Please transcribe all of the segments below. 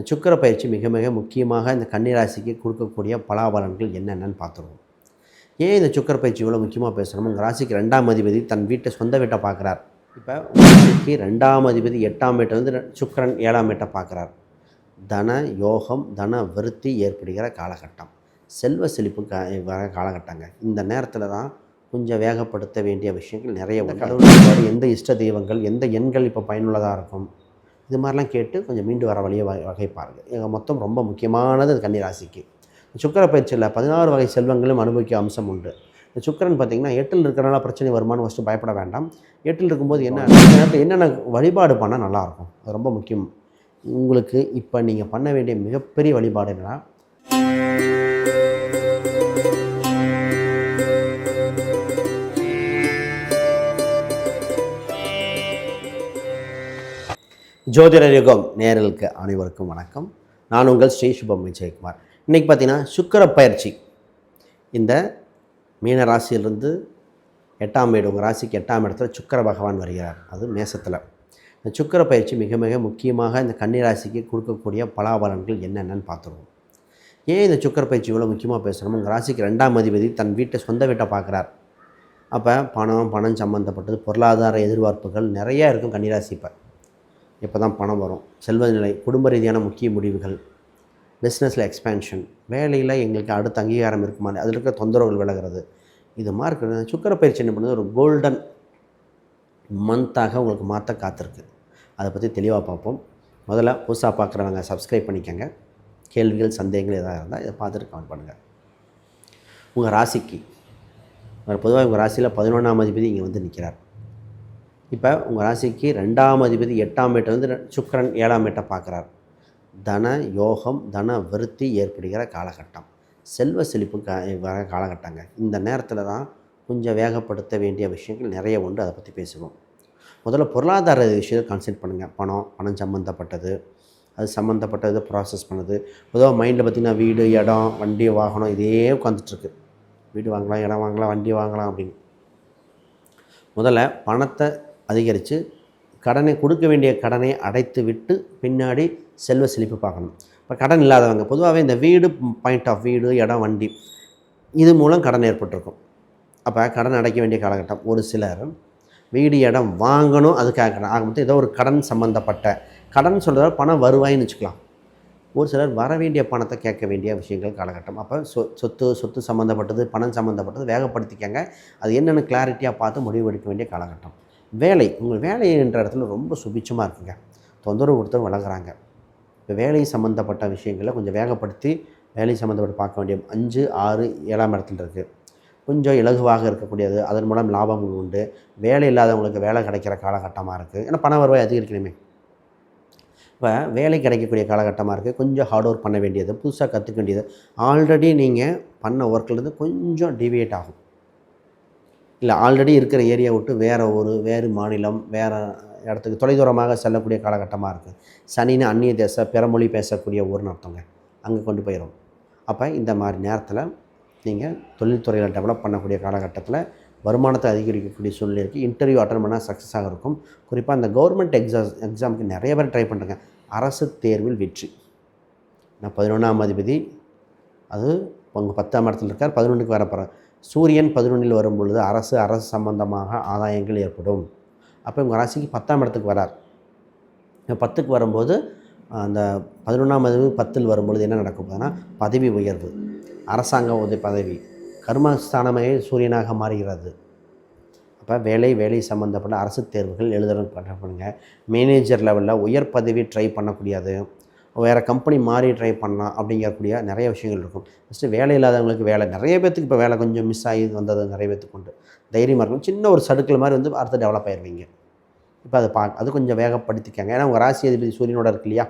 இந்த சுக்கிர பயிற்சி மிக மிக முக்கியமாக இந்த கன்னிராசிக்கு கொடுக்கக்கூடிய பலாபலன்கள் என்னென்னு பார்த்துருவோம். ஏன் இந்த சுக்கிர பயிற்சி இவ்வளோ முக்கியமாக பேசுகிறோம் உங்கள் ராசிக்கு ரெண்டாம் அதிபதி தன் வீட்டை சொந்த வீட்டை பார்க்குறார். இப்போ ராசிக்கு ரெண்டாம் அதிபதி எட்டாம் வீட்டை வந்து சுக்கிரன் ஏழாம் வீட்டை பார்க்குறார். தன யோகம் தன விருத்தி ஏற்படுகிற காலகட்டம். செல்வ செழிப்பு கா வர காலகட்டங்க. இந்த நேரத்தில் தான் கொஞ்சம் வேகப்படுத்த வேண்டிய விஷயங்கள் நிறைய உண்டு. கடவுள் எந்த இஷ்ட தெய்வங்கள் எந்த எண்கள் இப்போ பயனுள்ளதாக இருக்கும்? இது மாதிரிலாம் கேட்டு கொஞ்சம் மீண்டு வர வழியை வகை வகைப்பாருங்க இங்க மொத்தம் ரொம்ப முக்கியமானது அது கன்னிராசிக்கு. சுக்கர பயிற்சியில் பதினாறு வகை செல்வங்களும் அனுபவிக்க அம்சம் உண்டு. இந்த சுக்கரன் பார்த்தீங்கன்னா எட்டில் இருக்கிறனால பிரச்சனை வருமானு ஃபஸ்ட்டு பயப்பட வேண்டாம். எட்டில் இருக்கும்போது என்ன நேரத்தில் என்னென்ன வழிபாடு பண்ணால் நல்லாயிருக்கும்? அது ரொம்ப முக்கியம். உங்களுக்கு இப்போ நீங்கள் பண்ண வேண்டிய மிகப்பெரிய வழிபாடு என்னன்னா ஜோதிட யுகம் நேரலுக்கு அனைவருக்கும் வணக்கம். நான் உங்கள் ஸ்ரீ சுபம் விஜயகுமார். இன்றைக்கி பார்த்தீங்கன்னா சுக்கிர பயிற்சி. இந்த மீன ராசியிலிருந்து எட்டாம் வீடு உங்கள் ராசிக்கு எட்டாம் இடத்துல சுக்கிர பகவான் வருகிறார். அது மேசத்தில். இந்த சுக்கிர பயிற்சி மிக மிக முக்கியமாக இந்த கன்னி ராசிக்கு கொடுக்கக்கூடிய பலாபலன்கள் என்னென்னு பார்த்துருவோம். ஏன் இந்த சுக்கர பயிற்சி இவ்வளோ முக்கியமாக பேசுகிறோம் உங்கள் ராசிக்கு ரெண்டாம் அதிபதி தன் வீட்டை சொந்த வீட்டை பார்க்குறார். அப்போ பணம் பணம் சம்மந்தப்பட்டது பொருளாதார எதிர்பார்ப்புகள் நிறையா இருக்கும் கன்னிராசி இப்போ. இப்போ தான் பணம் வரும். செல்வ நிலை குடும்ப ரீதியான முக்கிய முடிவுகள் பிஸ்னஸில் எக்ஸ்பேன்ஷன் வேலையில் எங்களுக்கு அடுத்த அங்கீகாரம் இருக்குமா அதில் இருக்கிற தொந்தரவுகள் விலகிறது. இது மாதிரி இருக்கிறது சுக்கர பயிற்சி என்ன பண்ணுது? ஒரு கோல்டன் மந்த்தாக உங்களுக்கு மாற்ற காத்திருக்கு. அதை பற்றி தெளிவாக பார்ப்போம். முதல்ல புதுசாக பார்க்குறவங்க சப்ஸ்கிரைப் பண்ணிக்கோங்க. கேள்விகள் சந்தேகங்கள் எதாவது இருந்தால் இதை பார்த்துட்டு கமெண்ட் பண்ணுங்கள் உங்கள் ராசிக்கு பொதுவாக உங்கள் ராசியில் பதினொன்றாம் அதிபதி இங்கே வந்து நிற்கிறார் இப்போ உங்கள் ராசிக்கு ரெண்டாம் அதிபதி எட்டாம் வீட்டை வந்து சுக்கரன் ஏழாம் வீட்டை பார்க்குறார். தன யோகம் தன விருத்தி ஏற்படுகிற காலகட்டம். செல்வ செழிப்பு கா வர காலகட்டங்க. இந்த நேரத்தில் தான் கொஞ்சம் வேகப்படுத்த வேண்டிய விஷயங்கள் நிறைய உண்டு. அதை பற்றி பேசுவோம். முதல்ல பொருளாதார விஷயத்தை கான்சென்ட் பண்ணுங்கள் பணம் பணம் சம்மந்தப்பட்டது அது சம்மந்தப்பட்டது ப்ராசஸ் பண்ணுது. பொதுவாக மைண்டில் பார்த்திங்கன்னா வீடு இடம் வண்டி வாகனம் இதே உட்காந்துட்ருக்கு வீடு வாங்கலாம் இடம் வாங்கலாம் வண்டி வாங்கலாம் அப்படின்னு. முதல்ல பணத்தை அதிகரித்து கடனை கொடுக்க வேண்டிய கடனை அடைத்து விட்டு பின்னாடி செல்வ செழிப்பு பார்க்கணும். இப்போ கடன் இல்லாதவங்க பொதுவாகவே இந்த வீடு பாயிண்ட் ஆஃப் வீடு இடம் வண்டி இது மூலம் கடன் ஏற்பட்டிருக்கும். அப்போ கடன் அடைக்க வேண்டிய காலகட்டம் ஒரு சிலர் வீடு இடம் வாங்கணும் அதுக்காக கடன். ஆக மொத்தம் ஏதோ ஒரு கடன் சம்மந்தப்பட்ட கடன் சொல்கிறத பணம் வருவாயின்னு வச்சுக்கலாம். ஒரு சிலர் வர வேண்டிய பணத்தை கேட்க வேண்டிய விஷயங்கள் காலகட்டம். அப்போ சொ சொத்து சொத்து சம்மந்தப்பட்டது பணம் சம்மந்தப்பட்டது வேகப்படுத்திக்கங்க. அது என்னென்னு கிளாரிட்டியாக பார்த்து முடிவு எடுக்க வேண்டிய காலகட்டம். வேலை உங்கள் வேலை என்ற இடத்துல ரொம்ப சுபிச்சமாக இருக்குங்க. தொந்தரவு கொடுத்தவங்க வளர்க்குறாங்க. இப்போ வேலை சம்மந்தப்பட்ட விஷயங்களை கொஞ்சம் வேகப்படுத்தி வேலை சம்மந்தப்பட்டு பார்க்க வேண்டிய அஞ்சு ஆறு ஏழாம் இடத்துல இருக்குது கொஞ்சம் இலகுவாக இருக்கக்கூடியது அதன் மூலம் லாபங்கள் உண்டு. வேலை இல்லாதவங்களுக்கு வேலை கிடைக்கிற காலகட்டமாக இருக்குது ஏன்னா பண வருவாய் அதிகரிக்கணுமே. இப்போ வேலை கிடைக்கக்கூடிய காலகட்டமாக இருக்குது கொஞ்சம் ஹார்ட் ஒர்க் பண்ண வேண்டியது புதுசாக கற்றுக்க வேண்டியது. ஆல்ரெடி நீங்கள் பண்ண ஒர்க்லேருந்து கொஞ்சம் டிவியேட் ஆகும். இல்லை ஆல்ரெடி இருக்கிற ஏரியா விட்டு வேறு ஒரு வேறு மாநிலம் வேறு இடத்துக்கு தொலைதூரமாக செல்லக்கூடிய காலகட்டமாக இருக்குது சனின்னு அந்நிய தேச பிறமொழி பேசக்கூடிய ஊர்னு அர்த்தங்க. அங்கே கொண்டு போயிடும் அப்போ இந்த மாதிரி நேரத்தில் நீங்கள் தொழில்துறையில் டெவலப் பண்ணக்கூடிய காலகட்டத்தில் வருமானத்தை அதிகரிக்கக்கூடிய சூழ்நிலை இருக்குது இன்டர்வியூ அட்டன் பண்ணால் சக்ஸஸாக இருக்கும். குறிப்பாக இந்த கவர்மெண்ட் எக்ஸாம் எக்ஸாமுக்கு நிறைய பேர் ட்ரை பண்ணுறாங்க அரசு தேர்வில் வெற்றி. நான் பதினொன்றாம் அதிபதி. அது உங்கள் பத்தாம் இடத்துல இருக்கார். பதினொன்றுக்கு வர போகிறார் சூரியன் பதினொன்றில் வரும் பொழுது அரசு அரசு சம்பந்தமாக ஆதாயங்கள் ஏற்படும். அப்போ உங்கள் ராசிக்கு பத்தாம் இடத்துக்கு வரார். பத்துக்கு வரும்போது அந்த பதினொன்றாம் அதிபதி பத்தில் வரும்பொழுது என்ன நடக்கும் போதுன்னா பதவி உயர்வு. அரசாங்க உதவி பதவி. கர்மஸ்தானமே சூரியனாக மாறுகிறது. அப்போ வேலை வேலை சம்மந்தப்பட்ட அரசு தேர்வுகள் எழுதணும் பண்ணுங்கள் மேனேஜர் லெவலில் உயர் பதவி ட்ரை பண்ணக்கூடியது. வேறு கம்பெனி மாறி ட்ரை பண்ணலாம் அப்படிங்கக்கூடிய நிறைய விஷயங்கள் இருக்கும். ஃபஸ்ட்டு வேலை இல்லாதவங்களுக்கு வேலை நிறைய பேர்த்துக்கு இப்போ வேலை கொஞ்சம் மிஸ் ஆகி வந்தது நிறைய பேர்த்துக்கு உண்டு. தைரியமாக இருக்கும் சின்ன ஒரு சடுக்கில் மாதிரி வந்து அடுத்து டெவலப் ஆயிடுவீங்க இப்போ அதை பா அது கொஞ்சம் வேகப்படுத்திக்கங்க ஏன்னா உங்கள் ராசி அதிபதி சூரியனோட இருக்கு இல்லையா?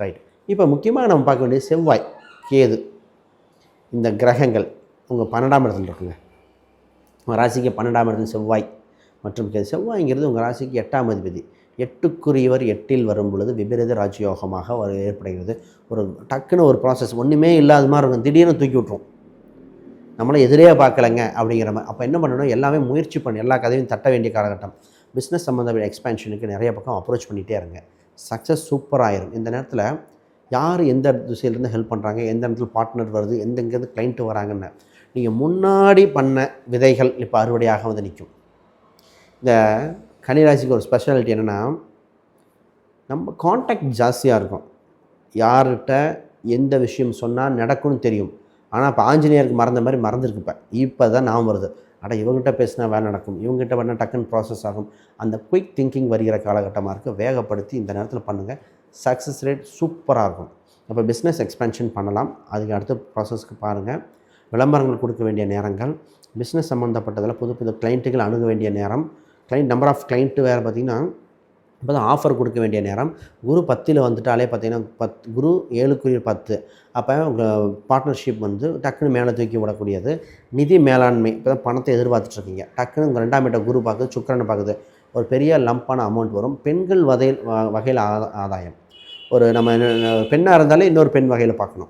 ரைட் இப்போ முக்கியமாக நம்ம பார்க்க வேண்டிய செவ்வாய் கேது. இந்த கிரகங்கள் உங்கள் பன்னெண்டாம் இடத்துல இருக்குங்க. உங்கள் ராசிக்கு பன்னெண்டாம் இடத்துல செவ்வாய் மற்றும் செவ்வாய்ங்கிறது உங்கள் ராசிக்கு எட்டாம் அதிபதி. எட்டுக்குரியவர் எட்டில் வரும் பொழுது விபரீத ராஜயோகமாக ஒரு ஏற்படுகிறது. ஒரு டக்குன்னு ஒரு ப்ராசஸ் ஒன்றுமே இல்லாத மாதிரி இருக்கும். திடீர்னு தூக்கி விட்ரும் நம்மளை எதிரே பார்க்கலங்க அப்படிங்கிற மாதிரி. அப்போ என்ன பண்ணணும்? எல்லாமே முயற்சி பண்ணி. எல்லா கதையும் தட்ட வேண்டிய காலகட்டம். பிஸ்னஸ் சம்மந்த எக்ஸ்பேன்ஷனுக்கு நிறைய பக்கம் அப்ரோச் பண்ணிகிட்டே இருங்க. சக்ஸஸ் சூப்பராகிடும் இந்த நேரத்தில் யார் எந்த திசையிலேருந்து ஹெல்ப் பண்ணுறாங்க எந்த இடத்துல பார்ட்னர் வருது? எந்தெங்கேருந்து கிளைண்ட்டு வராங்கன்னு. நீங்கள் முன்னாடி பண்ண விதைகள் இப்போ அறுவடையாக வந்து நிற்கும். இந்த கன்னிராசிக்கு ஒரு ஸ்பெஷாலிட்டி என்னென்னா நம்ம காண்டாக்ட் ஜாஸ்தியாக இருக்கும். யார்கிட்ட எந்த விஷயம் சொன்னால் நடக்கும்னு தெரியும். ஆனால் இப்போ ஆஞ்சநேயருக்கு மறந்த மாதிரி மறந்துருக்குப்பேன் இப்போ தான் நான் வருது. ஆனால் இவங்ககிட்ட பேசினா வேலை நடக்கும். இவங்ககிட்ட வேணால் டக்குன்னு ப்ராசஸ் ஆகும். அந்த குயிக் திங்கிங் வருகிற காலகட்டமாக இருக்குது வேகப்படுத்தி இந்த நேரத்தில் பண்ணுங்கள் சக்ஸஸ் ரேட் சூப்பராக இருக்கும். அப்போ பிஸ்னஸ் எக்ஸ்பென்ஷன் பண்ணலாம். அதுக்கு அடுத்த ப்ராசஸ்க்கு பாருங்கள் விளம்பரங்கள் கொடுக்க வேண்டிய நேரங்கள். பிஸ்னஸ் சம்மந்தப்பட்டதில் புது புது கிளைண்ட்டுகள் அணுக வேண்டிய நேரம். கிளைண்ட் நம்பர் ஆஃப் கிளைண்ட்டு வேறு பார்த்திங்கன்னா இப்போ தான் ஆஃபர் கொடுக்க வேண்டிய நேரம். குரு பத்தில் வந்துட்டாலே பார்த்தீங்கன்னா பத் குரு ஏழுக்குரிய பத்து. அப்போ உங்கள் பார்ட்னர்ஷிப் வந்து டக்குன்னு மேலே தூக்கி விடக்கூடியது. நிதி மேலாண்மை இப்போ தான் பணத்தை எதிர்பார்த்துட்ருக்கீங்க. டக்குன்னு உங்கள் ரெண்டாம் இட்ட குரு பார்க்குது சுக்கரனை பார்க்குது. ஒரு பெரிய லம்பான அமௌண்ட் வரும். பெண்கள் வகையில் வகையில் ஆதா- ஆதாயம். ஒரு நம்ம பெண்ணாக இருந்தாலே இன்னொரு பெண் வகையில் பார்க்கணும்.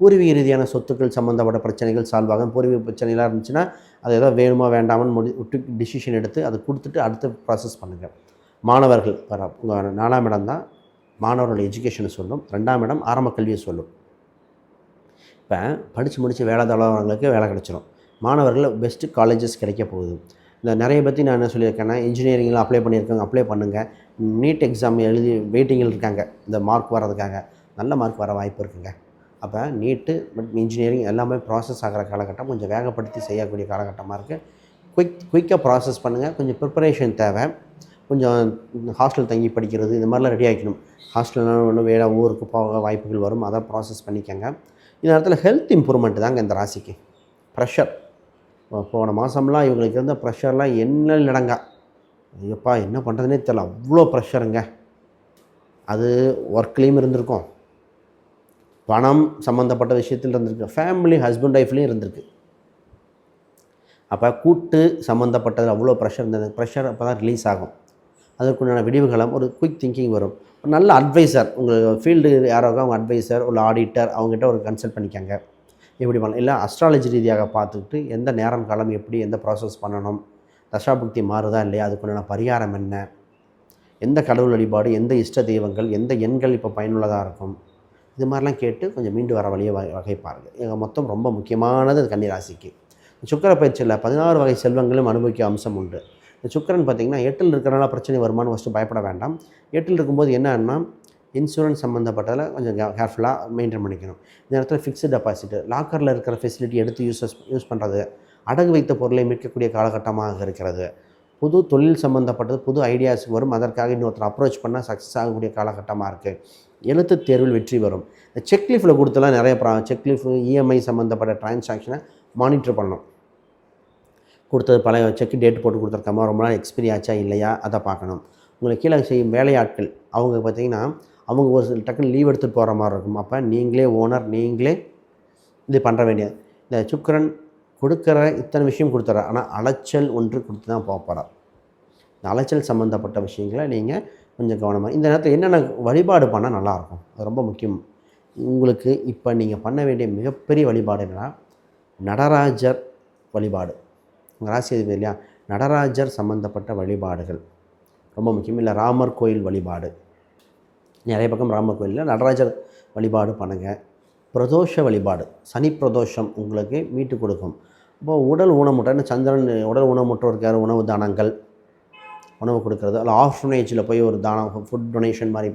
பூர்வீக ரீதியான சொத்துக்கள் சம்மந்தப்பட்ட பிரச்சனைகள் சால்வ் ஆகும் பூர்வீக பிரச்சனைலாம் இருந்துச்சுன்னா அது ஏதோ வேணுமா வேண்டாமான்னு முடி விட்டு டிசிஷன் எடுத்து அதை கொடுத்துட்டு அடுத்த ப்ராசஸ் பண்ணுங்கள் மாணவர்கள் வர உங்கள் நாலாம் இடம் தான் மாணவர்கள் எஜுகேஷனை சொல்லும். ரெண்டாம் இடம் ஆரம்ப கல்வியை சொல்லும். இப்போ படித்து முடித்து வேலை தளவங்களுக்கு வேலை கிடச்சிரும். மாணவர்கள் பெஸ்ட்டு காலேஜஸ் கிடைக்க போகுது. இந்த நிறைய பற்றி நான் என்ன சொல்லியிருக்கேன்னா இன்ஜினியரிங்கில் அப்ளை பண்ணியிருக்காங்க அப்ளை பண்ணுங்கள் நீட் எக்ஸாம் எழுதி வெயிட்டிங்கில் இருக்காங்க. இந்த மார்க் வர்றதுக்காக. நல்ல மார்க் வர வாய்ப்பு இருக்குங்க. அப்போ நீட்டு பட் இன்ஜினியரிங் எல்லாமே ப்ராசஸ் ஆகிற காலகட்டம். கொஞ்சம் வேகப்படுத்தி செய்யக்கூடிய காலகட்டமாக இருக்குது குயிக் குயிக்காக ப்ராசஸ் பண்ணுங்கள் கொஞ்சம் ப்ரிப்பரேஷன் தேவை. கொஞ்சம் ஹாஸ்டல் தங்கி படிக்கிறது இந்த மாதிரிலாம் ரெடி ஆகிக்கணும் ஹாஸ்டல்லாம் ஒன்றும் வேறு ஊருக்கு போக வாய்ப்புகள் வரும். அதை ப்ராசஸ் பண்ணிக்கோங்க. இந்த நேரத்தில் ஹெல்த் இம்ப்ரூவ்மெண்ட் தாங்க இந்த ராசிக்கு. ப்ரெஷர் போன மாதம்லாம் இவங்களுக்கு இருந்த ப்ரெஷர்லாம் என்ன நடங்க. ஐயப்பா என்ன பண்ணுறதுனே தெரியல. அவ்வளோ ப்ரெஷருங்க அது ஒர்க்லேயும் இருந்திருக்கும். பணம் சம்மந்தப்பட்ட விஷயத்தில் இருந்திருக்கு. ஃபேமிலி ஹஸ்பண்ட் ஒய்ஃப்லேயும் இருந்திருக்கு. அப்போ கூட்டு சம்மந்தப்பட்டது அவ்வளோ ப்ரெஷர் இருந்தது. ப்ரெஷர் அப்போ தான் ரிலீஸ் ஆகும். அதற்குண்டான விடிவுகளம் ஒரு குயிக் திங்கிங் வரும். ஒரு நல்ல அட்வைசர் உங்கள் ஃபீல்டு யாரோ அவங்க அட்வைசர் ஒரு ஆடிட்டர் அவங்ககிட்ட ஒரு கன்சல்ட் பண்ணிக்கங்க. எப்படி பண்ணலாம்? இல்லை அஸ்ட்ராலஜி ரீதியாக பார்த்துக்கிட்டு எந்த நேரம் காலம் எப்படி எந்த ப்ராசஸ் பண்ணணும்? தசாபக்தி மாறுதா இல்லையா? அதுக்குண்டான பரிகாரம் என்ன? எந்த கடவுள் வழிபாடு எந்த இஷ்ட தெய்வங்கள் எந்த எண்கள் இப்போ பயனுள்ளதாக இருக்கும்? இது மாதிரிலாம் கேட்டு கொஞ்சம் மீண்டு வர வழியை வகை வகை பாருங்கள் எங்கள் மொத்தம் ரொம்ப முக்கியமானது அது கன்னிராசிக்கு. சுக்கர பயிற்சியில் பதினாறு வகை செல்வங்களும் அனுபவிக்க அம்சம் உண்டு. இந்த சுக்கரன் பார்த்திங்கன்னா எட்டில் இருக்கிறனால பிரச்சனை வருமானு ஃபஸ்ட்டு பயப்பட வேண்டாம். எட்டில் இருக்கும்போது என்னன்னா இன்சூரன்ஸ் சம்மந்தப்பட்டதில் கொஞ்சம் கேர்ஃபுல்லாக மெயின்டைன் பண்ணிக்கணும். இந்த இடத்துல ஃபிக்ஸ்டு டெபாசிட்டு லாக்கரில் இருக்கிற ஃபெசிலிட்டி எடுத்து யூஸ் யூஸ் பண்ணுறது அடகு வைத்த பொருளை மீட்கக்கூடிய காலகட்டமாக இருக்கிறது. புது தொழில் சம்மந்தப்பட்டது புது ஐடியாஸ் வரும். அதற்காக இன்னொருத்தர் அப்ரோச் பண்ணால் சக்ஸஸ் ஆகக்கூடிய காலகட்டமாக இருக்குது எழுத்து தேர்வில் வெற்றி வரும் இந்த செக்லீஃபில் கொடுத்தலாம் நிறைய ப்ரா செக்லீஃப் இஎம்ஐ சம்மந்தப்பட்ட டிரான்சாக்ஷனை மானிட்டர் பண்ணணும். கொடுத்தது பழைய செக் டேட் போட்டு கொடுத்துருக்காம? ரொம்ப நாள் எக்ஸ்பிரி ஆச்சா? இல்லையா? அதை பார்க்கணும். உங்களுக்கு கீழே செய்யும் வேலையாட்கள் அவங்க பார்த்தீங்கன்னா அவங்க ஒரு சில டக்குன்னு லீவ் எடுத்துகிட்டு போகிற மாதிரி இருக்கும். அப்போ நீங்களே ஓனர் நீங்களே இது பண்ணுற வேண்டியது. இந்த சுக்கரன் கொடுக்குற இத்தனை விஷயம் கொடுத்துட்ற ஆனால் அலைச்சல் ஒன்று கொடுத்து தான் போக இந்த அலைச்சல் சம்மந்தப்பட்ட விஷயங்களை நீங்கள் கொஞ்சம் கவனமாக இந்த நேரத்தில் என்னென்ன வழிபாடு பண்ணால் நல்லாயிருக்கும்? அது ரொம்ப முக்கியம். உங்களுக்கு இப்போ நீங்கள் பண்ண வேண்டிய மிகப்பெரிய வழிபாடு என்னென்னா நடராஜர் வழிபாடு. உங்கள் ராசி அதிபதி இல்லையா? நடராஜர் சம்மந்தப்பட்ட வழிபாடுகள். ரொம்ப முக்கியம். இல்லை ராமர் கோயில் வழிபாடு. நிறைய பக்கம் ராமர் கோயிலில் நடராஜர் வழிபாடு பண்ணுங்கள் பிரதோஷ வழிபாடு சனி பிரதோஷம் உங்களுக்கு மீட்டு கொடுக்கும். இப்போ உடல் ஊனமுட்டன்னு சந்திரன் உடல் ஊனமுற்றோருக்கு யார் உணவு தானங்கள் உணவு கொடுக்கறது. அல்ல ஆர்ஃபனேஜில் போய் ஒரு தானம் ஃபுட் டொனேஷன் மாதிரி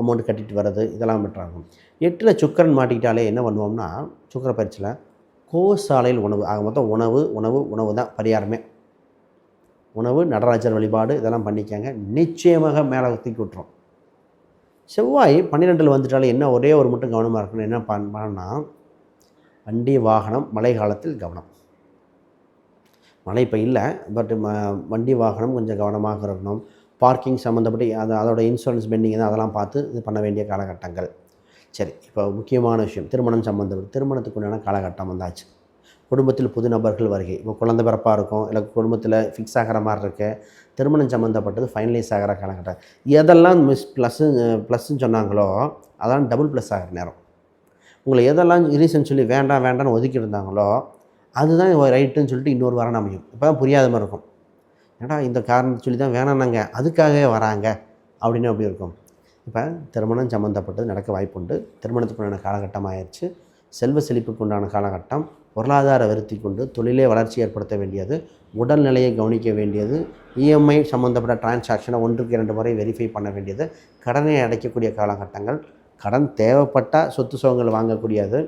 அமௌண்ட் கட்டிட்டு வர்றது இதெல்லாம் பெற்றாகும். எட்டில் சுக்கரன் மாட்டிக்கிட்டாலே என்ன பண்ணுவோம்னா சுக்கர பயிற்சியில் கோசாலையில் உணவு ஆக மொத்தம் உணவு உணவு உணவு தான் பரிகாரமே. உணவு நடராஜர் வழிபாடு இதெல்லாம் பண்ணிக்கங்க. நிச்சயமாக மேலே தூக்கி விட்டுரும். செவ்வாய் பன்னிரெண்டில் வந்துட்டாலே என்ன ஒரே ஒரு மட்டும் கவனமாக இருக்கணும்? என்ன பண்ணால் வண்டி வாகனம் மழை காலத்தில் கவனம். மழை இப்போ இல்லை பட் வண்டி வாகனம் கொஞ்சம் கவனமாக இருக்கணும். பார்க்கிங் சம்மந்தப்பட்டு அதை அதோட இன்சூரன்ஸ் பெண்டிங் தான் அதெல்லாம் பார்த்து இது பண்ண வேண்டிய காலகட்டங்கள். சரி இப்போ முக்கியமான விஷயம் திருமணம் சம்மந்தப்பட்டு திருமணத்துக்கு உண்டான காலகட்டம் வந்தாச்சு. குடும்பத்தில் புது நபர்கள் வருகை. இப்போ குழந்தை பிறப்பாக இருக்கும் இல்லை குடும்பத்தில் ஃபிக்ஸ் ஆகிற மாதிரி இருக்கு திருமணம் சம்மந்தப்பட்டது ஃபைனலைஸ் ஆகிற காலகட்டம். எதெல்லாம் மிஸ் ப்ளஸ்ஸு ப்ளஸ்ன்னு சொன்னாங்களோ அதெல்லாம் டபுள் ப்ளஸ் ஆகிற நேரம். உங்களை எதெல்லாம் ரீசன் சொல்லி வேண்டாம் வேண்டாம்னு ஒதுக்கி இருந்தாங்களோ அதுதான் ரைட்டுன்னு சொல்லிட்டு இன்னொரு வாரம் அமையும். இப்போ தான் புரியாத மாதிரி இருக்கும். ஏடா இந்த காரணத்தை சொல்லி தான் வேணாம்னாங்க அதுக்காகவே வராங்க அப்படின்னு அப்படி இருக்கும்? இப்போ திருமணம் சம்மந்தப்பட்டது நடக்க வாய்ப்புண்டு. திருமணத்துக்குண்டான காலகட்டம் ஆயிடுச்சு செல்வ செழிப்புக்கு உண்டான காலகட்டம். பொருளாதார விருத்தி கொண்டு தொழிலே வளர்ச்சி ஏற்படுத்த வேண்டியது. உடல்நிலையை கவனிக்க வேண்டியது. இஎம்ஐ சம்மந்தப்பட்ட டிரான்சாக்ஷனை ஒன்றுக்கு இரண்டு முறை வெரிஃபை பண்ண வேண்டியது. கடனை அடைக்கக்கூடிய காலகட்டங்கள். கடன் தேவைப்பட்டால் சொத்து சுகங்கள் வாங்கக்கூடியது.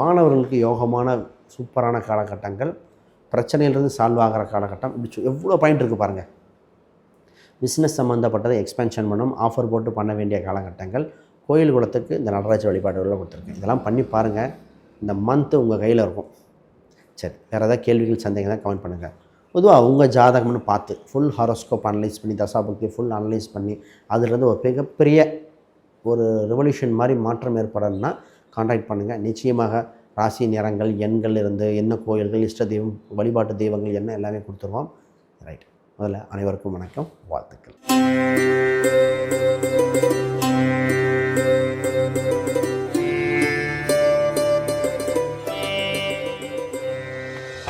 மாணவர்களுக்கு யோகமான சூப்பரான காலகட்டங்கள். பிரச்சனையிலிருந்து சால்வ் ஆகிற காலகட்டம். இப்படி எவ்வளோ பாயிண்ட் இருக்குது பாருங்கள் பிஸ்னஸ் சம்மந்தப்பட்டதை எக்ஸ்பென்ஷன் பண்ணும் ஆஃபர் போட்டு பண்ண வேண்டிய காலகட்டங்கள். கோயில் குளத்துக்கு இந்த நடராஜ வழிபாடுகளில் கொடுத்துருக்கேன் இதெல்லாம் பண்ணி பாருங்கள் இந்த மந்த்து உங்கள் கையில் இருக்கும். சரி வேறு ஏதாவது கேள்விகள் சந்தேகம் தான் கமெண்ட் பண்ணுங்கள் பொதுவாக உங்கள் ஜாதகம்னு பார்த்து ஃபுல் ஹாரோஸ்கோப் அனலைஸ் பண்ணி தசாபக்தி ஃபுல் அனலைஸ் பண்ணி அதுலேருந்து ஒரு மிகப்பெரிய ஒரு ரெவல்யூஷன் மாதிரி மாற்றம் ஏற்படணும்னா காண்டாக்ட் பண்ணுங்கள் நிச்சயமாக ராசி நிறங்கள் எண்கள் இருந்து என்ன கோயில்கள் இஷ்ட தெய்வம் வழிபாட்டு தெய்வங்கள் என்ன எல்லாமே கொடுத்துருவோம். ரைட் முதல்ல அனைவருக்கும் வணக்கம். வாழ்த்துக்கள்.